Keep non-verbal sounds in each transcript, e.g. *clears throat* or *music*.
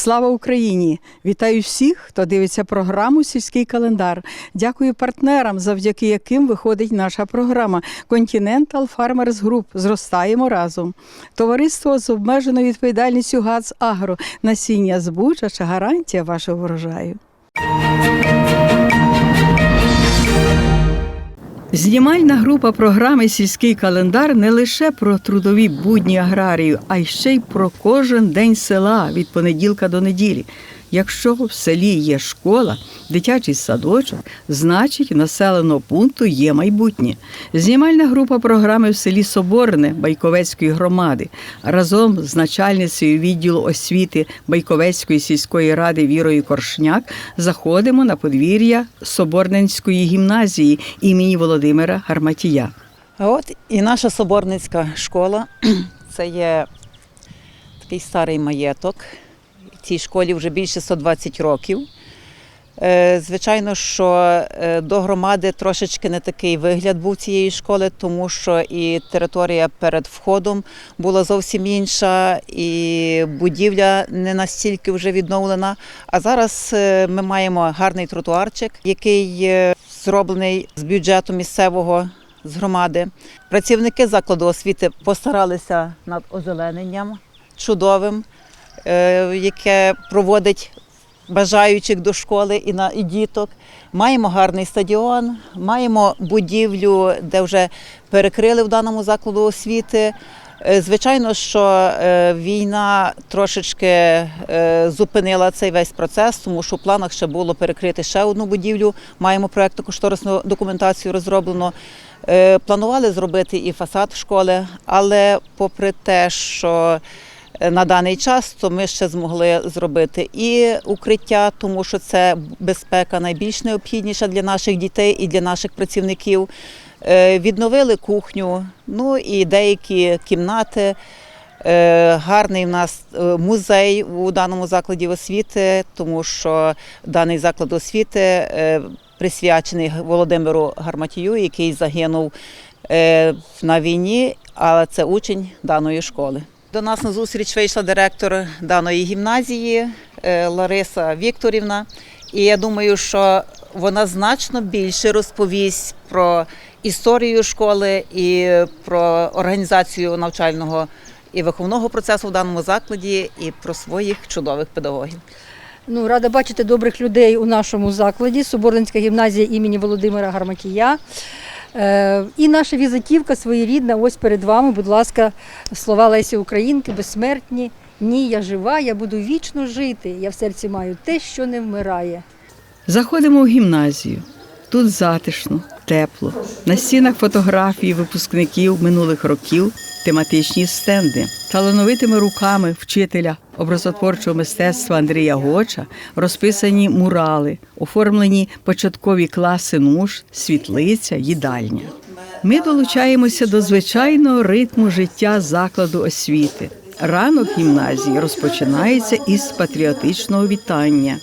Слава Україні! Вітаю всіх, хто дивиться програму Сільський календар. Дякую партнерам, завдяки яким виходить наша програма Continental Farmers Group. Зростаємо разом. Товариство з обмеженою відповідальністю ГАЦ Агро. Насіння збучача гарантія вашого врожаю. Знімальна група програми Сільський календар не лише про трудові будні аграрію, а й ще й про кожен день села від понеділка до неділі. Якщо в селі є школа, дитячий садочок, значить населеного пункту є майбутнє. Знімальна група програми в селі Соборне Байковецької громади разом з начальницею відділу освіти Байковецької сільської ради Вірою Коршняк заходимо на подвір'я Соборненської гімназії імені Володимира Гарматія. От і наша соборницька школа *clears throat* це є такий старий маєток. Цій школі вже більше 120 років. Е, Звичайно, що е, до громади трошечки не такий вигляд був цієї школи, тому що і територія перед входом була зовсім інша, і будівля не настільки вже відновлена. А зараз е, ми маємо гарний тротуарчик, який зроблений з бюджету місцевого з громади. Працівники закладу освіти постаралися над озелененням чудовим, яке проводить бажаючих до школи і на і діток. Маємо гарний стадіон, маємо будівлю, де вже перекрили в даному закладу освіти. Е, Звичайно, що е, війна трошечки е, зупинила цей весь процес, тому що в планах ще було перекрити ще одну будівлю. Маємо проєктну кошторисну документацію розроблено. Е, Планували зробити і фасад школи, але попри те, що е, на даний час то ми ще змогли зробити і укриття, тому що це безпека найбільш необхідніша для наших дітей і для наших працівників. Е, Відновили кухню, ну і деякі кімнати. Е, Гарний в нас е, музей у даному закладі освіти, тому що даний заклад освіти присвячений Володимиру Гарматію, який загинув на війні, але це учень даної школи. До нас на зустріч вийшла директор даної гімназії е, Лариса Вікторівна. І я думаю, що вона значно більше розповість про історію школи і про організацію навчального і виховного процесу в даному закладі, і про своїх чудових педагогів. Ну, рада бачити добрих людей у нашому закладі. Соборницька гімназія імені Володимира Гарматія. Е, і наша візитівка своєрідна. Ось перед вами, будь ласка, слова Лесі Українки, безсмертні. Ні, я жива, я буду вічно жити. Я в серці маю те, що не вмирає. Заходимо в гімназію. Тут затишно, тепло. На стінах фотографії випускників минулих років, тематичні стенди. Талановитими руками вчителя образотворчого мистецтва Андрія Гоча розписані мурали, оформлені початкові класи нуж, світлиця, їдальня. Ми долучаємося до звичайного ритму життя закладу освіти. Ранок гімназії розпочинається із патріотичного вітання.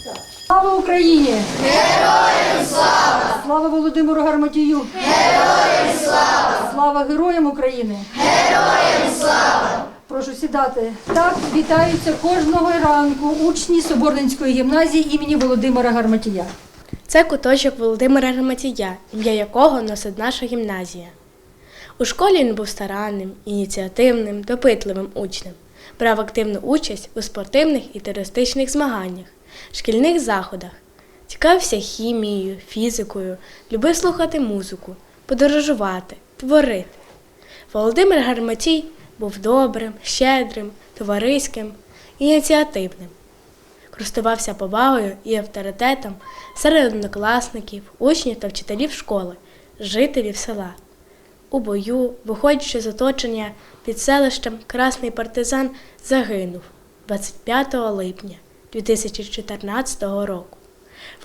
Слава Україні! Героям слава! Слава Володимиру Гарматію! Героям слава! Слава героям України! Героям слава! Прошу сідати. Так вітаються кожного ранку учні Соборненської гімназії імені Володимира Гарматія. Це куточок Володимира Громатія, ім'я якого носить наша гімназія. У школі він був старанним, ініціативним, допитливим учнем, брав активну участь у спортивних і туристичних змаганнях, шкільних заходах, цікавився хімією, фізикою, любив слухати музику, подорожувати, творити. Володимир Гарматій був добрим, щедрим, товариським, ініціативним користувався повагою і авторитетом серед однокласників, учнів та вчителів школи, жителів села. У бою, виходячи з оточення під селищем Красний партизан, загинув 25 липня 2014 року.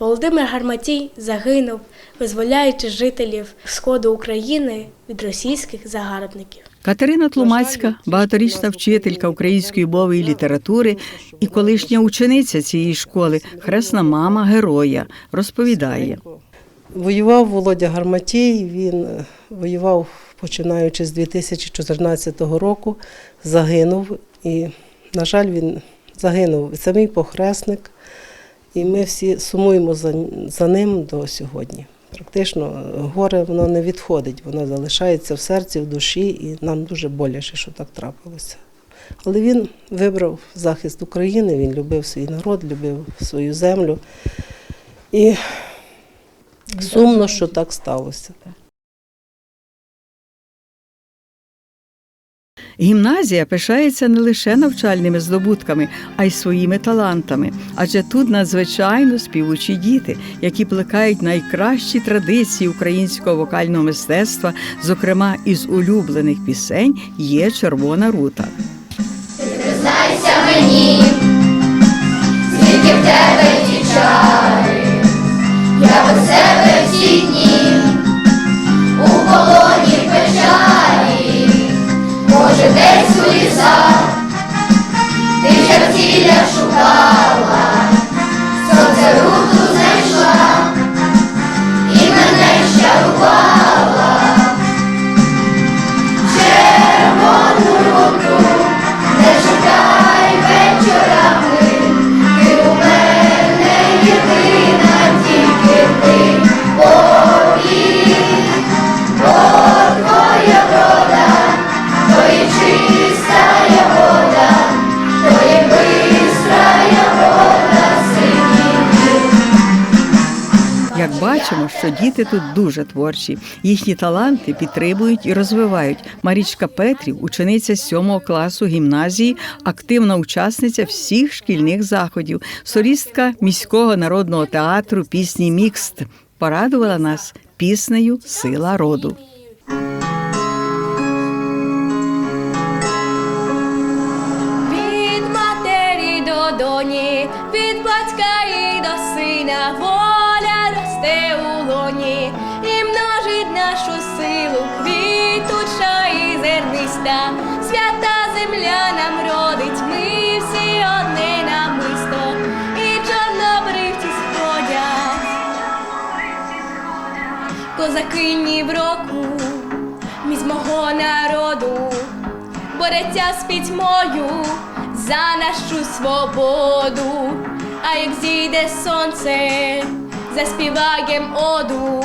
Володимир Гарматій загинув, визволяючи жителів Сходу України від російських загарбників. Катерина Тлумацька, багаторічна вчителька української мови і літератури і колишня учениця цієї школи, хресна мама героя, розповідає. Воював Володя Гарматій, він е, воював починаючи з 2014 року, загинув. І, на жаль, він загинув. Це мій похресник, і ми всі сумуємо за, за ним до сьогодні. Практично горе воно не відходить, воно залишається в серці, в душі, і нам дуже боляче, що так трапилося. Але він вибрав захист України, він любив свій народ, любив свою землю. І Сумно, що так сталося. Гімназія пишається не лише навчальними здобутками, а й своїми талантами. Адже тут надзвичайно співучі діти, які плекають найкращі традиції українського вокального мистецтва, зокрема із улюблених пісень є червона рута. Як діти тут дуже творчі. Їхні таланти підтримують і розвивають. Марічка Петрів, учениця сьомого класу гімназії, активна учасниця всіх шкільних заходів, солістка міського народного театру пісні Мікст. Порадувала нас піснею Сила роду. Зерниста, свята земля нам родить, ми всі одне намисто, і чорнобривці сходять. Козакині в року, міць мого народу бореться з пітьмою за нашу свободу. А як зійде сонце, заспіваєм оду.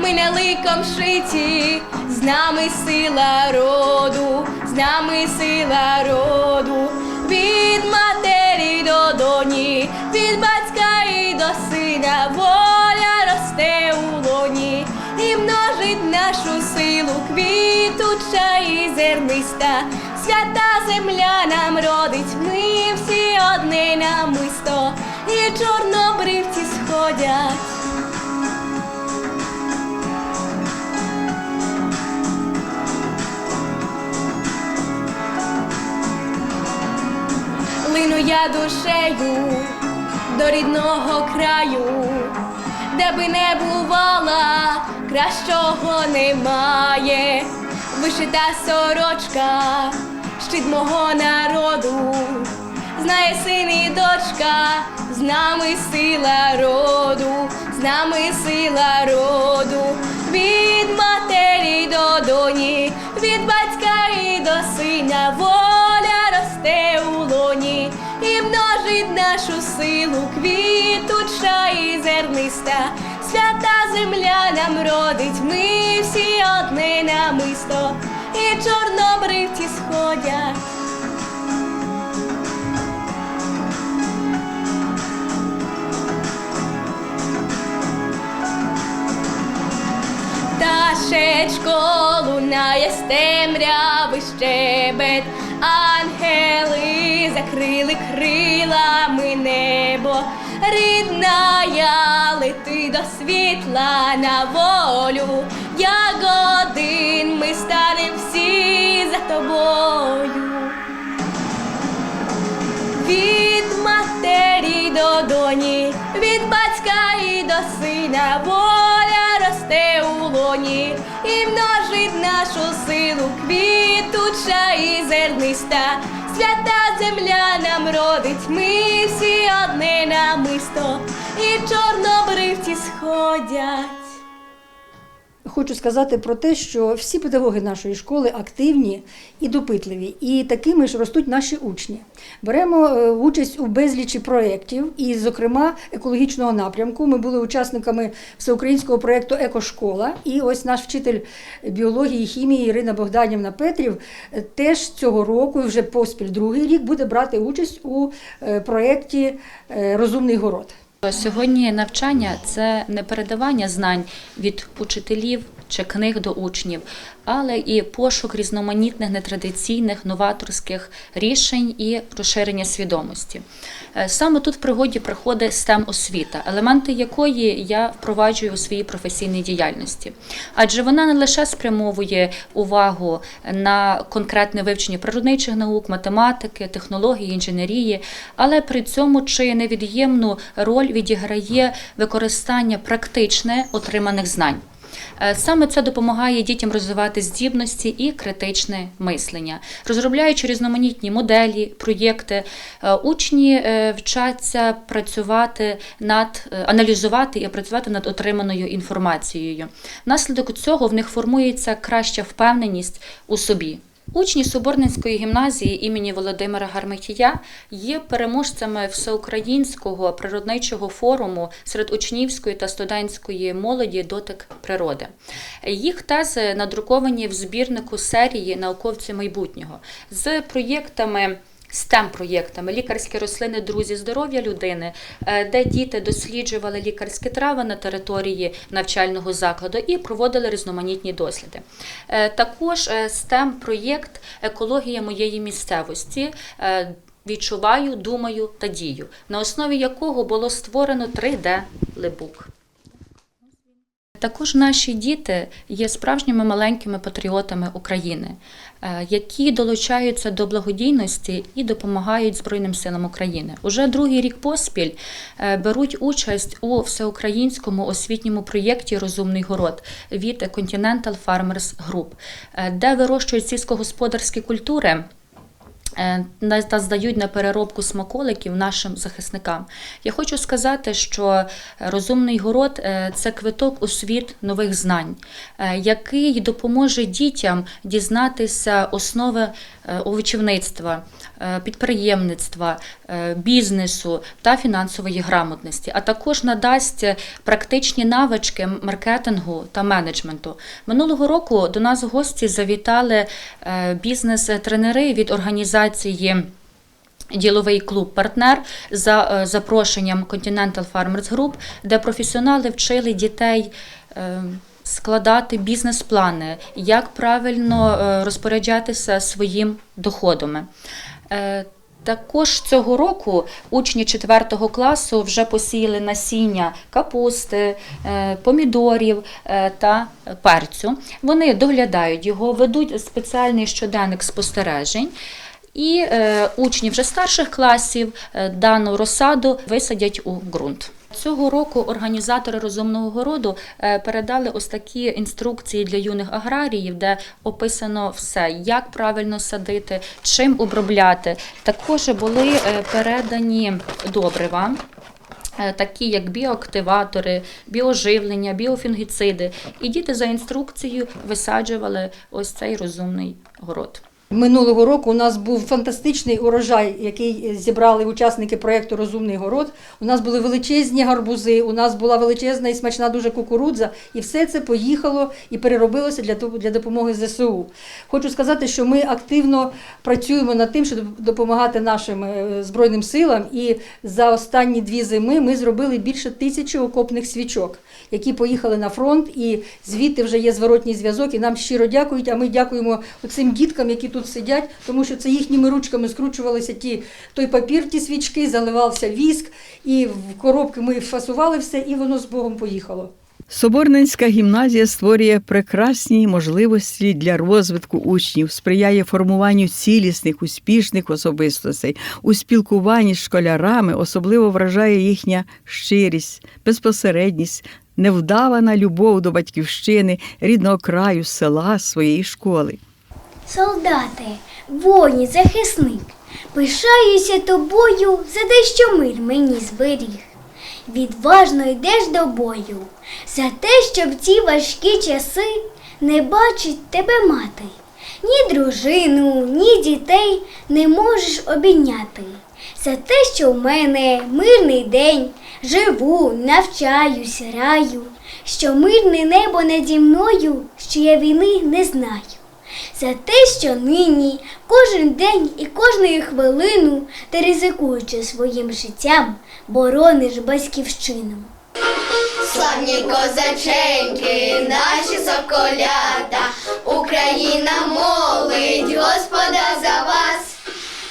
Ми не ликом шиті, з нами сила роду, з нами сила роду, від матері до доні, від батька і до сина, воля росте у лоні. І множить нашу силу, квітуча і зерниста, свята земля нам родить, ми всі одне намисто, і чорнобривці сходять. Лину я душею до рідного краю, де би не бувала, кращого немає. Вишита сорочка, щит мого народу, знає син і дочка, з нами сила роду, з нами сила роду, від матері до доні, від батька і до сина, нашу силу, квітуча і зерниста, свята земля нам родить, ми всі одне намисто, і чорнобривці сходять. Пташечко лунає з темряви щебет, ангели закрили крилами небо, рідна я лети до світла на волю, як один ми станем всі за тобою. Від матері до доні, від батька і до сина воля росте у лоні і множить нашу силу квітуча і зерниста. Свята земля нам родить, ми всі одне намисто, і чорнобривці сходять. Хочу сказати про те, що всі педагоги нашої школи активні і допитливі, і такими ж ростуть наші учні. Беремо е, участь у безлічі проєктів, і, зокрема, екологічного напрямку. Ми були учасниками всеукраїнського проєкту Екошкола. І ось наш вчитель біології і хімії Ірина Богданівна Петрів е, теж цього року, вже поспіль другий рік, буде брати участь у е, проєкті Розумний город. Сьогодні навчання це не передавання знань від учителів чи книг до учнів, але і пошук різноманітних нетрадиційних новаторських рішень і розширення свідомості. Е, Саме тут в пригоді приходить STEM освіта, елементи якої я впроваджую у своїй професійній діяльності. Адже вона не лише спрямовує увагу на конкретне вивчення природничих наук, математики, технології, інженерії, але при цьому чи невід'ємну роль відіграє використання практичне отриманих знань. Е, Саме це допомагає дітям розвивати здібності і критичне мислення, розробляючи різноманітні моделі, проєкти. е, Учні е, вчаться працювати над аналізувати і працювати над отриманою інформацією. Внаслідок цього в них формується краща впевненість у собі. Учні Соборницької гімназії імені Володимира Гармитія є переможцями всеукраїнського природничого форуму серед учнівської та студентської молоді дотик природи. Їх тези надруковані в збірнику серії науковці майбутнього з проєктами. STEM-проєктами лікарські рослини, друзі здоров'я людини, е, де діти досліджували лікарські трави на території навчального закладу і проводили різноманітні досліди. Е, Також е, STEM-проєкт Екологія моєї місцевості. е, Відчуваю, думаю та дію, на основі якого було створено 3D-лебук. Також наші діти є справжніми маленькими патріотами України, які долучаються до благодійності і допомагають Збройним силам України. Уже другий рік поспіль е, беруть участь у всеукраїнському освітньому проєкті Розумний город від Continental Farmers Group, е, де вирощують сільськогосподарські культури. Е, Та здають на переробку смаколиків нашим захисникам. Я хочу сказати, що розумний город е, це квиток у світ нових знань, е, який допоможе дітям дізнатися основи овочівництва, підприємництва, е, бізнесу та фінансової грамотності, а також надасть практичні навички маркетингу та менеджменту. Минулого року до нас в гості завітали е, бізнес-тренери від організації. Діловий клуб партнер за е, запрошенням Continental Farmers Group, де професіонали вчили дітей е, складати бізнес-плани, як правильно е, розпоряджатися своїм доходами. Е, Також цього року учні 4 класу вже посіяли насіння капусти, е, помідорів е, та перцю. Вони доглядають його, ведуть спеціальний щоденник спостережень. І учні вже старших класів дану розсаду висадять у ґрунт. Цього року організатори розумного городу е, передали ось такі інструкції для юних аграріїв, де описано все, як правильно садити, чим обробляти. Також були е, передані добрива. е, Такі як біоактиватори, біоживлення, біофінгіциди. І діти за інструкцією висаджували ось цей розумний город. Минулого року у нас був фантастичний урожай, який зібрали учасники проєкту Розумний город. У нас були величезні гарбузи, у нас була величезна і смачна дуже кукурудза, і все це поїхало і переробилося для для допомоги ЗСУ. Хочу сказати, що ми активно працюємо над тим, щоб допомагати нашим е, збройним силам. І за останні дві зими ми зробили більше тисячі окопних свічок, які поїхали на фронт, і звідти вже є зворотній зв'язок. І нам щиро дякують. А ми дякуємо цим діткам, які тут сидять, тому що це їхніми ручками скручувалися ті той папір, ті свічки, заливався віск, і в коробки ми фасували все, і воно з Богом поїхало. Соборненська гімназія створює прекрасні можливості для розвитку учнів, сприяє формуванню цілісних, успішних особистостей. У спілкуванні з школярами особливо вражає їхня щирість, безпосередність, невдавана любов до батьківщини, рідного краю, села, своєї школи. Солдати, воїн, захисник, пишаюся тобою за те, що мир мені зберіг. Відважно йдеш до бою, за те, що в ці важкі часи не бачить тебе мати. Ні дружину, ні дітей не можеш обійняти. За те, що в мене мирний день, живу, навчаюсь, раю, що мирне небо наді мною, що я війни не знаю за те, що нині, кожен день і кожної хвилину ти ризикуючи своїм життям, борониш батьківщину. Славні козаченьки, наші соколята, Україна молить Господа за вас.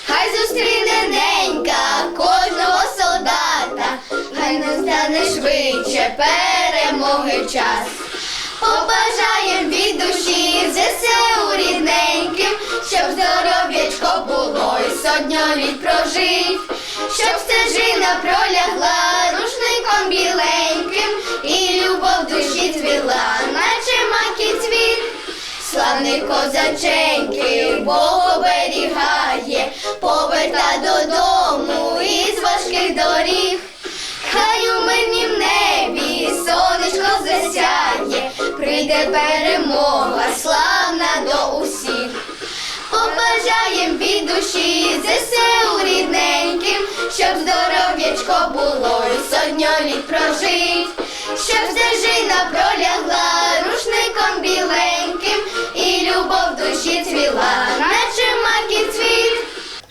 Хай зустріне ненька кожного солдата, хай настане швидше перемоги час. Побажаєм від душі ЗСУ рідненьким, щоб здоров'ячко було і сотньо літ прожить, щоб стежина пролягла рушником біленьким, і любов душі цвіла, наче маки цвіт. Славний козаченьки, Бог оберігає, поверта додому із важких доріг. Хай у мирнім небі прийде перемога, славна до усіх. Побажаєм від душі ЗСУ рідненьким, щоб здоров'ячко було і сотньо літ прожить, щоб стежина пролягла рушником біленьким, і любов душі цвіла.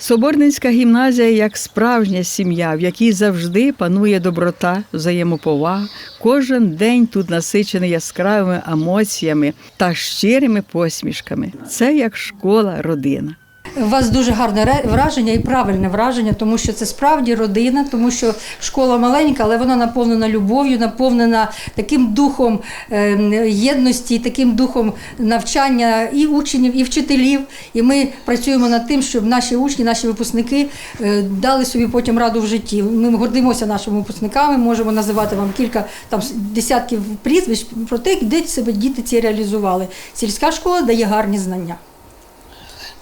Соборницька гімназія як справжня сім'я, в якій завжди панує доброта, взаємоповага. Кожен день тут насичений яскравими емоціями та щирими посмішками. Це як школа, родина. У вас дуже гарне враження і правильне враження, тому що це справді родина, тому що школа маленька, але вона наповнена любов'ю, наповнена таким духом е, єдності, таким духом навчання і учнів, і вчителів. І ми працюємо над тим, щоб наші учні, наші випускники е, дали собі потім раду в житті. Ми гордимося нашими випускниками, можемо називати вам кілька там десятків прізвищ про те, де себе діти ці реалізували. Сільська школа дає гарні знання.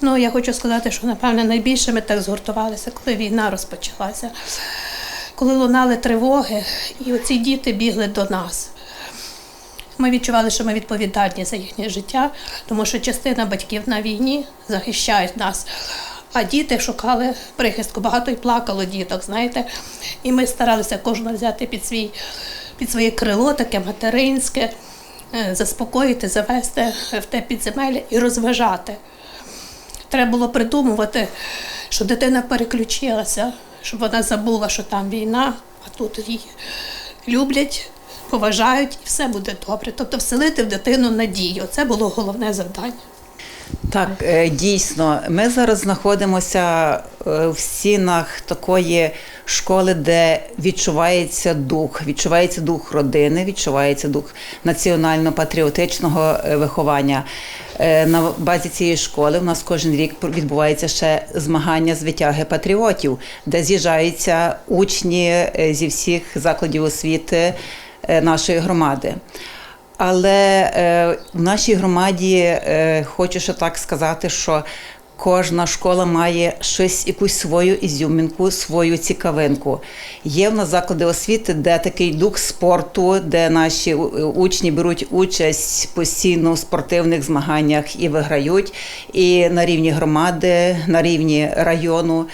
Ну, я хочу сказати, що напевне найбільше ми так згуртувалися, коли війна розпочалася, коли лунали тривоги, і оці діти бігли до нас. Ми відчували, що ми відповідальні за їхнє життя, тому що частина батьків на війні захищають нас. А діти шукали прихистку. Багато й плакало діток, знаєте. І ми старалися кожного взяти під свій під своє крило, таке материнське, е, заспокоїти, завести в те підземелля і розважати. Треба було придумувати, що дитина переключилася, щоб вона забула, що там війна, а тут її люблять, поважають і все буде добре. Тобто вселити в дитину надію. Це було головне завдання. Так, е, дійсно, ми зараз знаходимося е, в стінах такої школи, де відчувається дух, відчувається дух родини, відчувається дух національно-патріотичного е, виховання. Е, На базі цієї школи у нас кожен рік відбувається ще змагання з витяги патріотів, де з'їжджаються учні е, зі всіх закладів освіти е, нашої громади. Але в нашій громаді хочу ще так сказати, що кожна школа має щось, якусь свою ізюмінку, свою цікавинку. Є в нас заклади освіти, де такий дух спорту, де наші учні беруть участь постійно в спортивних змаганнях і виграють, і на рівні громади, на рівні району.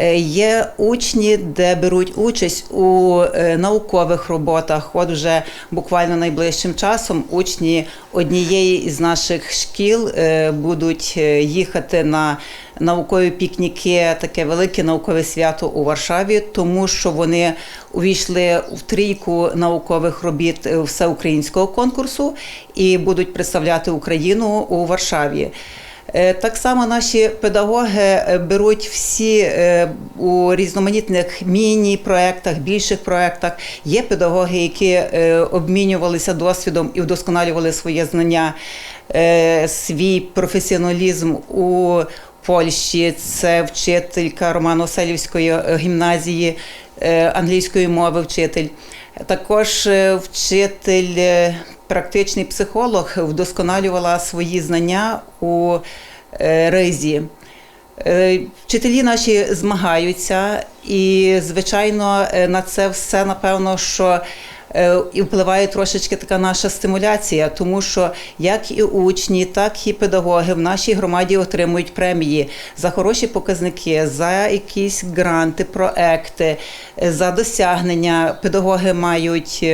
Е, Є учні, де беруть участь у е, наукових роботах. От вже буквально найближчим часом учні однієї із наших шкіл е, будуть їхати на наукові пікніки, таке велике наукове свято у Варшаві, тому що вони увійшли в трійку наукових робіт всеукраїнського конкурсу і будуть представляти Україну у Варшаві. Е, Так само наші педагоги е, беруть всі е, у різноманітних міні-проектах, більших проектах. Є педагоги, які обмінювалися досвідом і вдосконалювали своє знання, свій професіоналізм у Польщі, це вчителька Романо-Селівської гімназії англійської мови, вчитель. Також вчитель, практичний психолог, вдосконалювала свої знання у е, ризі. Е, Вчителі наші змагаються, і, звичайно, е, на це все, напевно, що і впливає трошечки така наша стимуляція, тому що як і учні, так і педагоги в нашій громаді отримують премії за хороші показники, за якісь гранти, проекти, за досягнення. Педагоги мають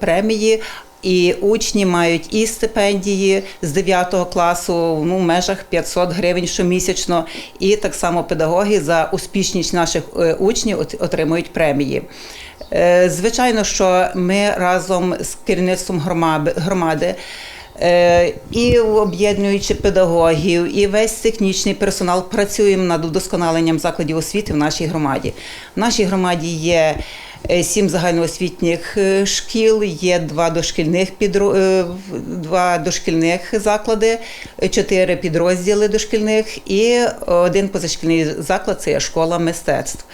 премії. І учні мають і стипендії з 9 класу ну, в межах 500 гривень щомісячно, і так само педагоги за успішність наших е, учнів отримують премії. Е, Звичайно, що ми разом з керівництвом громади, е, і об'єднуючи педагогів, і весь технічний персонал працюємо над удосконаленням закладів освіти в нашій громаді. В нашій громаді є сім загальноосвітніх е, шкіл, є два дошкільних підро... е, два дошкільних заклади, е, чотири підрозділи дошкільних і один позашкільний заклад це школа мистецтв.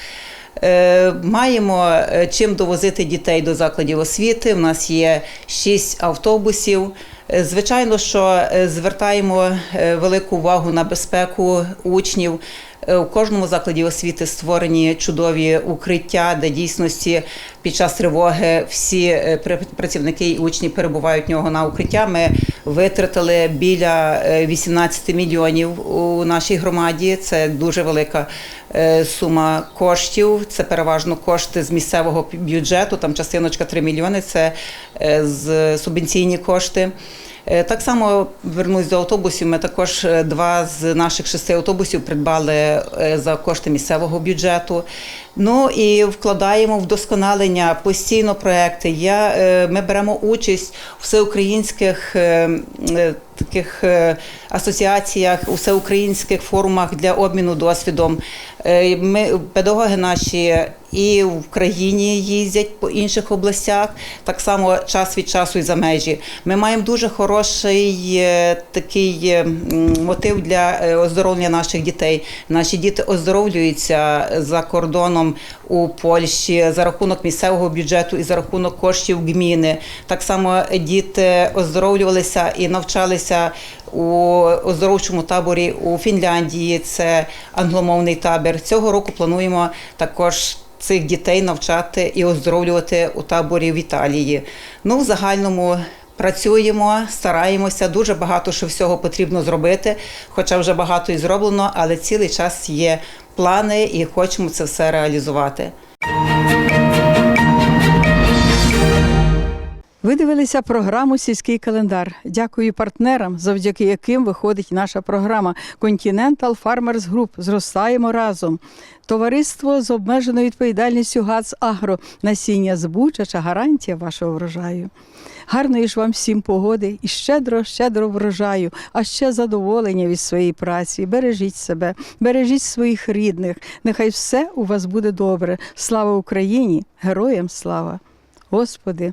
Е, Маємо е, чим довозити дітей до закладів освіти. У нас є шість автобусів. Е, Звичайно, що е, звертаємо е, велику увагу на безпеку учнів. Е, У кожному закладі освіти створені чудові укриття, де дійсності під час тривоги всі е, працівники і учні перебувають в нього на укриття. Ми витратили біля е, 18 мільйонів у нашій громаді. Це дуже велика е, сума коштів. Це переважно кошти з місцевого бюджету. Там частиночка 3 мільйони. Це е, з субвенційні кошти. Е, Так само вернусь до автобусів. Ми також е, два з наших шести автобусів придбали е, за кошти місцевого бюджету. Ну і вкладаємо вдосконалення постійно проекти. Я, ми беремо участь у всеукраїнських таких асоціаціях, у всеукраїнських форумах для обміну досвідом. Е, Ми педагоги наші і в країні їздять по інших областях, так само час від часу і за межі. Ми маємо дуже хороший е, такий е, мотив для оздоровлення наших дітей. Наші діти оздоровлюються за кордоном у Польщі за рахунок місцевого бюджету і за рахунок коштів гміни. Так само діти оздоровлювалися і навчалися у оздоровчому таборі у Фінляндії. Це англомовний табір. Цього року плануємо також. Цих дітей навчати і оздоровлювати у таборі в Італії. Ну, в загальному працюємо, стараємося. Дуже багато що всього потрібно зробити, хоча вже багато і зроблено, але цілий час є плани і хочемо це все реалізувати. Ви дивилися програму Сільський календар. Дякую партнерам, завдяки яким виходить наша програма Continental Farmers Group. Зростаємо разом. Товариство з обмеженою відповідальністю ГАЦ Агро. Насіння збучача гарантія вашого врожаю. Гарної ж вам всім погоди і щедро, щедро врожаю, а ще задоволення від своєї праці. Бережіть себе, бережіть своїх рідних. Нехай все у вас буде добре. Слава Україні! Героям слава! Господи!